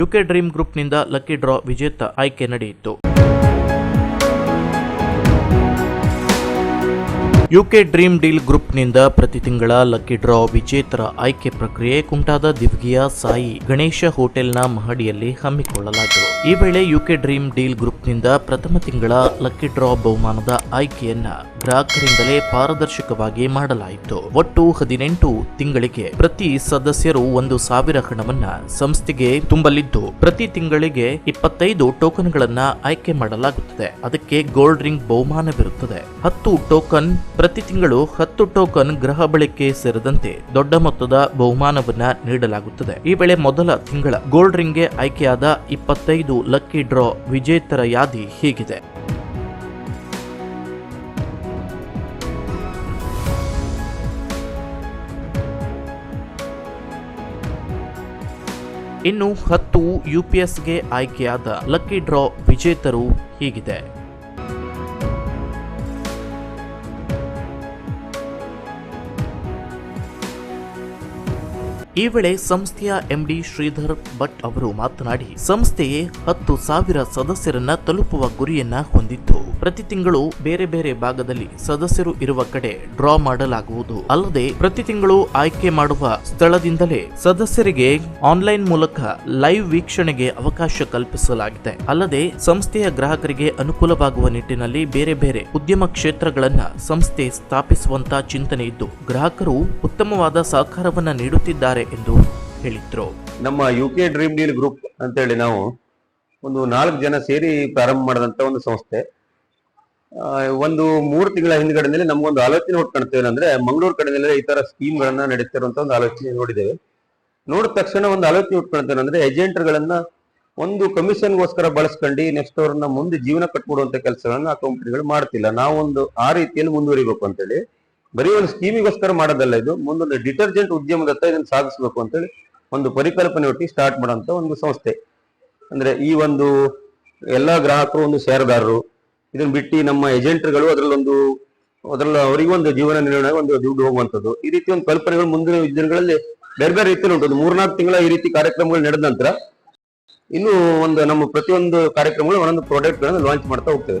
UK dream ಗ್ರೂಪ್ನಿಂದ lucky draw ವಿಜೇತ ಆಯ್ಕೆ ನಡೆಯಿತು. ಯುಕೆ ಡ್ರೀಮ್ ಡೀಲ್ ಗ್ರೂಪ್ನಿಂದ ಪ್ರತಿ ತಿಂಗಳ ಲಕ್ಕಿ ಡ್ರಾ ವಿಜೇತರ ಆಯ್ಕೆ ಪ್ರಕ್ರಿಯೆ ಕುಂಟಾದ ದಿವ್ಗಿಯ ಸಾಯಿ ಗಣೇಶ ಹೋಟೆಲ್ನ ಮಹಡಿಯಲ್ಲಿ ಹಮ್ಮಿಕೊಳ್ಳಲಾಗಿದೆ ಈ ವೇಳೆ ಯುಕೆ ಡ್ರೀಮ್ ಡೀಲ್ ಗ್ರೂಪ್ನಿಂದ ಪ್ರಥಮ ತಿಂಗಳ ಲಕ್ಕಿ ಡ್ರಾ ಬಹುಮಾನದ ಆಯ್ಕೆಯನ್ನ ಗ್ರಾಹಕರಿಂದಲೇ ಪಾರದರ್ಶಕವಾಗಿ ಮಾಡಲಾಯಿತು. ಒಟ್ಟು ಹದಿನೆಂಟು ತಿಂಗಳಿಗೆ ಪ್ರತಿ ಸದಸ್ಯರು ಒಂದು ಸಾವಿರ ಹಣವನ್ನ ಸಂಸ್ಥೆಗೆ ತುಂಬಲಿದ್ದು, ಪ್ರತಿ ತಿಂಗಳಿಗೆ ಇಪ್ಪತ್ತೈದು ಟೋಕನ್ಗಳನ್ನ ಆಯ್ಕೆ ಮಾಡಲಾಗುತ್ತದೆ. ಅದಕ್ಕೆ ಗೋಲ್ಡ್ ರಿಂಗ್ ಬಹುಮಾನವಿರುತ್ತದೆ. ಹತ್ತು ಟೋಕನ್, ಪ್ರತಿ ತಿಂಗಳು ಹತ್ತು ಟೋಕನ್ ಗ್ರಹ ಬಳಕೆ ಸೇರಿದಂತೆ ದೊಡ್ಡ ಮೊತ್ತದ ಬಹುಮಾನವನ್ನ ನೀಡಲಾಗುತ್ತದೆ. ಈ ವೇಳೆ ಮೊದಲ ತಿಂಗಳ ಗೋಲ್ಡ್ ರಿಂಗ್ಗೆ ಆಯ್ಕೆಯಾದ ಇಪ್ಪತ್ತೈದು ಲಕ್ಕಿ ಡ್ರಾ ವಿಜೇತರ ಯಾದಿ ಹೀಗಿದೆ. ಇನ್ನು ಹತ್ತು ಯುಪಿಎಸ್ಗೆ ಆಯ್ಕೆಯಾದ ಲಕ್ಕಿ ಡ್ರಾ ವಿಜೇತರು ಹೀಗಿದೆ. ಈ ವೇಳೆ ಸಂಸ್ಥೆಯ ಎಂಡಿ ಶ್ರೀಧರ್ ಭಟ್ ಅವರು ಮಾತನಾಡಿ, ಸಂಸ್ಥೆಯೇ ಹತ್ತು ಸಾವಿರ ಸದಸ್ಯರನ್ನ ತಲುಪುವ ಗುರಿಯನ್ನ ಹೊಂದಿದ್ದು ಪ್ರತಿ ತಿಂಗಳು ಬೇರೆ ಬೇರೆ ಭಾಗದಲ್ಲಿ ಸದಸ್ಯರು ಇರುವ ಕಡೆ ಡ್ರಾ ಮಾಡಲಾಗುವುದು. ಅಲ್ಲದೆ ಪ್ರತಿ ತಿಂಗಳು ಆಯ್ಕೆ ಮಾಡುವ ಸ್ಥಳದಿಂದಲೇ ಸದಸ್ಯರಿಗೆ ಆನ್ಲೈನ್ ಮೂಲಕ ಲೈವ್ ವೀಕ್ಷಣೆಗೆ ಅವಕಾಶ ಕಲ್ಪಿಸಲಾಗಿದೆ. ಅಲ್ಲದೆ ಸಂಸ್ಥೆಯ ಗ್ರಾಹಕರಿಗೆ ಅನುಕೂಲವಾಗುವ ನಿಟ್ಟಿನಲ್ಲಿ ಬೇರೆ ಬೇರೆ ಉದ್ಯಮ ಕ್ಷೇತ್ರಗಳನ್ನ ಸಂಸ್ಥೆ ಸ್ಥಾಪಿಸುವಂತ ಚಿಂತನೆ ಇದ್ದು, ಗ್ರಾಹಕರು ಉತ್ತಮವಾದ ಸಹಕಾರವನ್ನ ನೀಡುತ್ತಿದ್ದಾರೆ ಎಂದು ಹೇಳಿದ್ರು. ನಮ್ಮ U K dream deal group ಅಂತ ಹೇಳಿ ನಾವು ಒಂದು ನಾಲ್ಕು ಜನ ಸೇರಿ ಪ್ರಾರಂಭ ಮಾಡಿದಂತ ಒಂದು ಸಂಸ್ಥೆ. ಒಂದು ಮೂರು ತಿಂಗಳ ಹಿಂದ್ಗಡೆನಲ್ಲಿ ನಮ್ಗೊಂದು ಆಲೋಚನೆ ಹೊಟ್ಕೊಳ್ತೇವೆ ಅಂದ್ರೆ ಮಂಗಳೂರು ಕಡೆಯಲ್ಲಿ ಈ ತರ ಸ್ಕೀಮ್ ಗಳನ್ನ ನಡೀತಿರುವಂತ ಒಂದು ಆಲೋಚನೆ ನೋಡಿದ್ದೇವೆ. ನೋಡಿದ ತಕ್ಷಣ ಒಂದು ಆಲೋಚನೆ ಹೊಟ್ಕೊಳ್ತೇವೆ ಅಂದ್ರೆ ಏಜೆಂಟ್ ಗಳನ್ನ ಒಂದು ಕಮಿಷನ್ಗೋಸ್ಕರ ಬಳಸ್ಕೊಂಡು ನೆಕ್ಸ್ಟ್ ಅವ್ರನ್ನ ಮುಂದೆ ಜೀವನ ಕಟ್ಕೊಡುವಂತ ಕೆಲಸಗಳನ್ನ ಆ ಕಂಪನಿಗಳು ಮಾಡ್ತಿಲ್ಲ. ನಾವೊಂದು ಆ ರೀತಿಯಲ್ಲಿ ಮುಂದುವರಿಬೇಕು ಅಂತೇಳಿ ಬರೀ ಒಂದು ಸ್ಕೀಮಿಗೋಸ್ಕರ ಮಾಡೋದಲ್ಲ ಇದು. ಮುಂದೊಂದು ಡಿಟರ್ಜೆಂಟ್ ಉದ್ಯಮದತ್ತ ಇದನ್ನ ಸಾಗಿಸಬೇಕು ಅಂತೇಳಿ ಒಂದು ಪರಿಕಲ್ಪನೆ ಒಟ್ಟಿಗೆ ಸ್ಟಾರ್ಟ್ ಮಾಡೋಂಥ ಒಂದು ಸಂಸ್ಥೆ. ಅಂದ್ರೆ ಈ ಒಂದು ಎಲ್ಲಾ ಗ್ರಾಹಕರು, ಒಂದು ಷೇರುದಾರರು ಇದನ್ನ ಬಿಟ್ಟು ನಮ್ಮ ಏಜೆಂಟ್ಗಳು ಅದರಲ್ಲೊಂದು, ಅದರಲ್ಲಿ ಅವರಿಗೊಂದು ಜೀವನ ನಿರ್ವಹಣೆ ಒಂದು ದುಡ್ಡು ಹೋಗುವಂಥದ್ದು. ಈ ರೀತಿ ಒಂದು ಕಲ್ಪನೆಗಳು ಮುಂದಿನ ದಿನಗಳಲ್ಲಿ ಬೇರೆ ಬೇರೆ ರೀತಿಯಲ್ಲಿ ಉಂಟು. ಮೂರ್ನಾಲ್ಕು ತಿಂಗಳ ಈ ರೀತಿ ಕಾರ್ಯಕ್ರಮಗಳು ನಡೆದ ನಂತರ ಇನ್ನು ಒಂದು ನಮ್ಮ ಪ್ರತಿಯೊಂದು ಕಾರ್ಯಕ್ರಮಗಳು ಒಂದೊಂದು ಪ್ರಾಡಕ್ಟ್ ಗಳನ್ನ ಲಾಂಚ್ ಮಾಡ್ತಾ ಹೋಗ್ತೇವೆ.